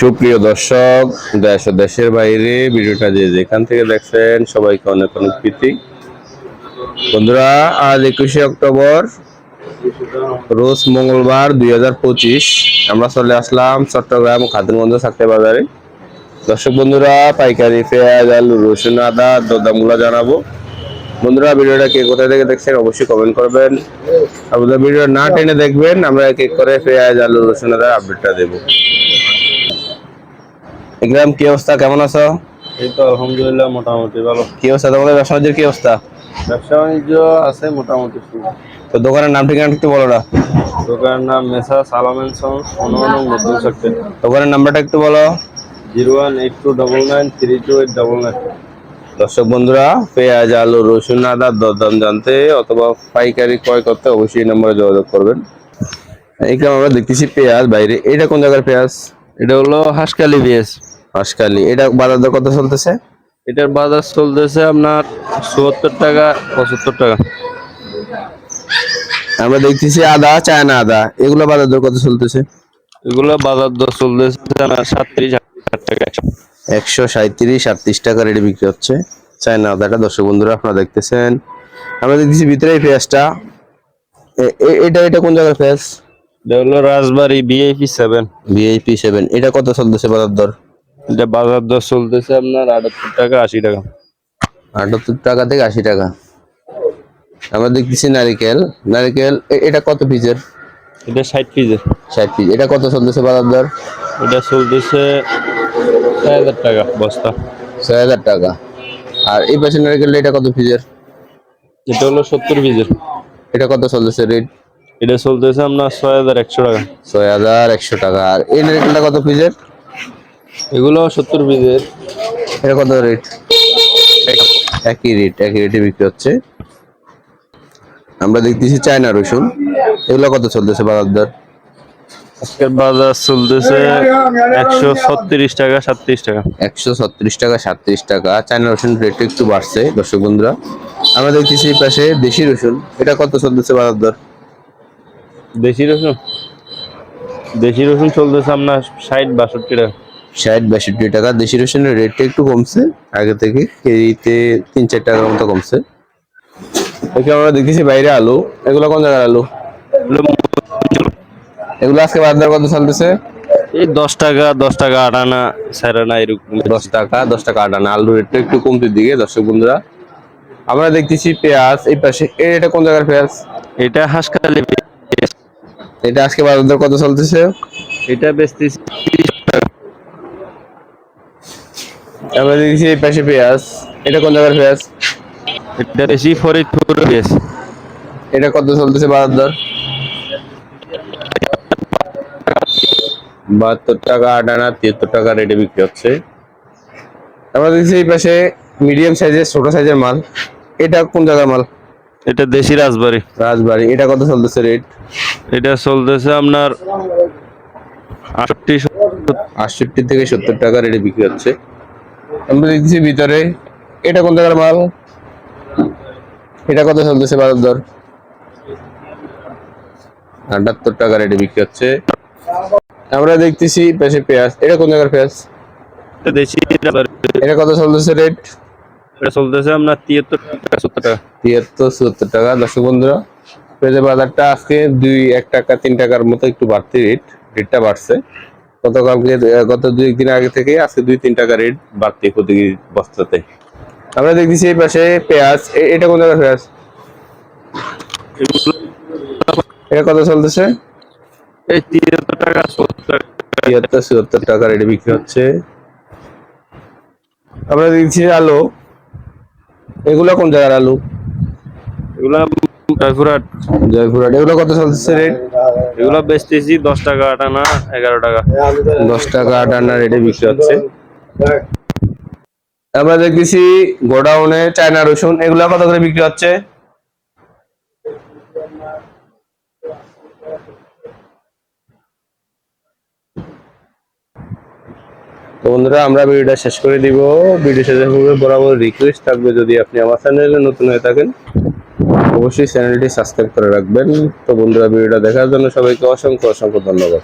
সুপ্রিয় দর্শক, দেশ দেশের বাইরে ভিডিওটা যে যেখান থেকে দেখছেন সবাইকে অনেক অনেক প্রীতি। বন্ধুরা, আজ একুশে অক্টোবর, রোজ মঙ্গলবার দুই আমরা চলে আসলাম চট্টগ্রাম খাদিমগঞ্জ সাকতে বাজারে। দর্শক বন্ধুরা, পাইকারি পেঁয়াজ, আলু, রসুন, আদা, দরদামগুলো জানাব। বন্ধুরা, ভিডিওটা কে কোথায় থেকে দেখছেন অবশ্যই কমেন্ট করবেন। আপনাদের ভিডিও না টেনে দেখবেন, আমরা এক এক করে পেঁয়াজ, আলু, রসুন আদার আপডেটটা দেবো। ইকরাম কি অবস্থা? কেমন আছো? এই তো আলহামদুলিল্লাহ মোটামুটি ভালো। কি অবস্থা? তোমাদের ব্যবসা বাণিজ্যের কি অবস্থা? ব্যবসা বাণিজ্য আছে মোটামুটি তো দোকানের নাম ঠিকানা একটু বলো না। দোকানের নাম মেসা সালামেন সং অনুমানং মধ্যম সেক্টর দোকানের নাম্বারটা একটু বলো। Zero one eight two double nine three two eight double nine. দর্শক বন্ধুরা পেঁয়াজ আলু রসুন আদার দরদাম জানতে অথবা পাইকারি ক্রয় করতে অবশ্যই এই নম্বরে যোগাযোগ করবেন। এইখানে আমরা দেখতেছি পেঁয়াজ বাইরে। এটা কোন জায়গার পেঁয়াজ? এটা হলো হাঁসকালি বিএস। হাঁসকালি এটা বাজার দর কত চলতেছে? এটার বাজার চলতেছে আপনার চুয়াত্তর টাকা পঁচাত্তর টাকা। আমরা দেখতেছি আদা চায়না আদা। এগুলো বাজার দর কত চলতেছে? এগুলো বাজার দর চলতেছে সাতত্রিশ হাজার টাকা একশো। সাঁত্রিশ আটত্রিশ টাকা রেটে বিক্রি হচ্ছে। চায়না আদাটা দর্শক বন্ধুরা আপনারা দেখতেছেন। আমরা দেখতেছি ভিতরে এই পেঁয়াজটা। এটা এটা কোন জায়গার পেঁয়াজ? এটা হলো Rajbari VIP seven VIP seven এটা কত চলতেছে বাজার দর? এটা বাজার দর চলতেছে আপনার আটাত্তর টাকা আশি টাকা। আটাত্তর টাকা থেকে আশি টাকা। আমরা দেখতেছি নারিকেল। নারিকেল এটা কত পিসের এটা ষাট পিসের ষাট পিস এটা কত চলতেছে বাজার দর? এটা চলতেছে ছয় হাজার টাকা বস্তা। ছয় হাজার টাকা। আর এই পাশে নারিকেল এটা কত পিসের এটা হলো সত্তর পিসের এটা কত চলতেছে রেট এটা চলতেছে আপনার ছয় হাজার একশো টাকা। ছয় হাজার একশো টাকা। আর এই নারিকেলটা কত পিসের এগুলো সত্তর পিসের এটা কত রেট একই রেট একই রেটে বিক্রি হচ্ছে। আমরা দেখতেছি চায়না রসুন। এগুলো কত চলতেছে বাজার দর? আজকের বাজার চলতেছে একশো ছত্রিশ টাকা সাতত্রিশ টাকা। একশো ছত্রিশ টাকা সাতত্রিশ টাকা। চায়না রসুন রেট একটু বাড়ছে দর্শক বন্ধুরা। আমরা দেখতেছি পাশে দেশি রসুন। এটা কত চলতেছে বাজার দর? দেশি রসুন? দেশি রসুন চলতেছে আপনার ষাট বাষট্টি টাকা। ষাট বাষট্টি টাকা। দেশি রসুনের রেটটা একটু কমছে। আগে থেকে কেজিতে তিন চার টাকার মতো কমছে। এখানে আমরা দেখতেছি বাইরে আলু। এগুলো কোন জায়গার আলু? এগুলো আজকে বাজার কত চলতেছে। এই দশ টাকা দশ টাকা আট আনা সাড়ে আনা এরকম। দশ টাকা দশ টাকা আট আনা। আলুর রেটটা একটু কমতির দিকে দর্শক বন্ধুরা। আমরা দেখতেছি পেঁয়াজ। এই পাশে এটা কোন জায়গার পেঁয়াজ? এটা হাঁসকালি এটা আজকে বাজার দর কত চলতেছে? এটা বেচতেছি আমরা দেখতেছি এই পাশে পেঁয়াজ। এটা কোন জায়গার পেঁয়াজ? এটা বেশি ফরিদপুর বেশ এটা কত চলতেছে বাজার দর? বাহাত্তর টাকা আট আনা তিয়াত্তর টাকা রেটে বিক্রি হচ্ছে। আমরা দেখছি এই পাশে মিডিয়াম সাইজের ছোট সাইজের মাল। এটা কোন জায়গার মাল? এটা দেশি রাজবাড়ি। রাজবাড়ি। এটা কত চলতেছে রেট এটা চলতেছে আপনার আটটি আটষট্টি থেকে সত্তর টাকা রেটে বিক্রি হচ্ছে। আমরা দেখছি ভিতরে এটা কোন জায়গার মাল? এটা কত চলতেছে বাজার দর? আটাত্তর টাকা রেটে বিক্রি হচ্ছে। আমরা দেখতেছি পাশে পেঁয়াজ এটা কোন জায়গার পেঁয়াজ? এটা কত চলতেছে রেট এটা চলতেছে আপনার তিয়াত্তর টাকা সত্তর টাকা। তিয়াত্তর চুয়াত্তর টাকা। দর্শক বন্ধুরা পেঁয়াজের বাজারটা আজকে দুই এক টাকা তিন টাকার মতো একটু বাড়তি রেট রেটটা বাড়ছে। গতকালকে গত দুই দিন আগে থেকে আজকে দুই তিন টাকা রেট বাড়তি প্রতি বস্তাতে আমরা দেখতেছি এই পাশে পেঁয়াজ। এটা কোন জায়গার পেঁয়াজ? এটা কত চলতেছে? এই তিয়াত্তর টাকা সত্তর তিয়াত্তর চুয়াত্তর টাকা রেটে বিক্রি হচ্ছে। আমরা দেখছি আলু। এগুলো কোন জায়গার আলু? এগুলা জয়পুরহাট। জয়পুরহাট। এগুলো কত চলছে রেট এগুলো বেচতেছি দশ টাকা আট আনা এগারো টাকা। দশ টাকা আট আনা রেটে বিক্রি হচ্ছে। আমরা দেখতেছি গোডাউনে চায়না রসুন এগুলো কত করে বিক্রি হচ্ছে? তো বন্ধুরা, আমরা ভিডিওটা শেষ করে দিব। ভিডিও শেষ পূর্বে বরাবর রিকোয়েস্ট থাকবে যদি আপনি আমার চ্যানেলে নতুন হয়ে থাকেন, অবশ্যই চ্যানেলটি সাবস্ক্রাইব করে রাখবেন। তো বন্ধুরা, ভিডিওটা দেখার জন্য সবাইকে অসংখ্য অসংখ্য ধন্যবাদ।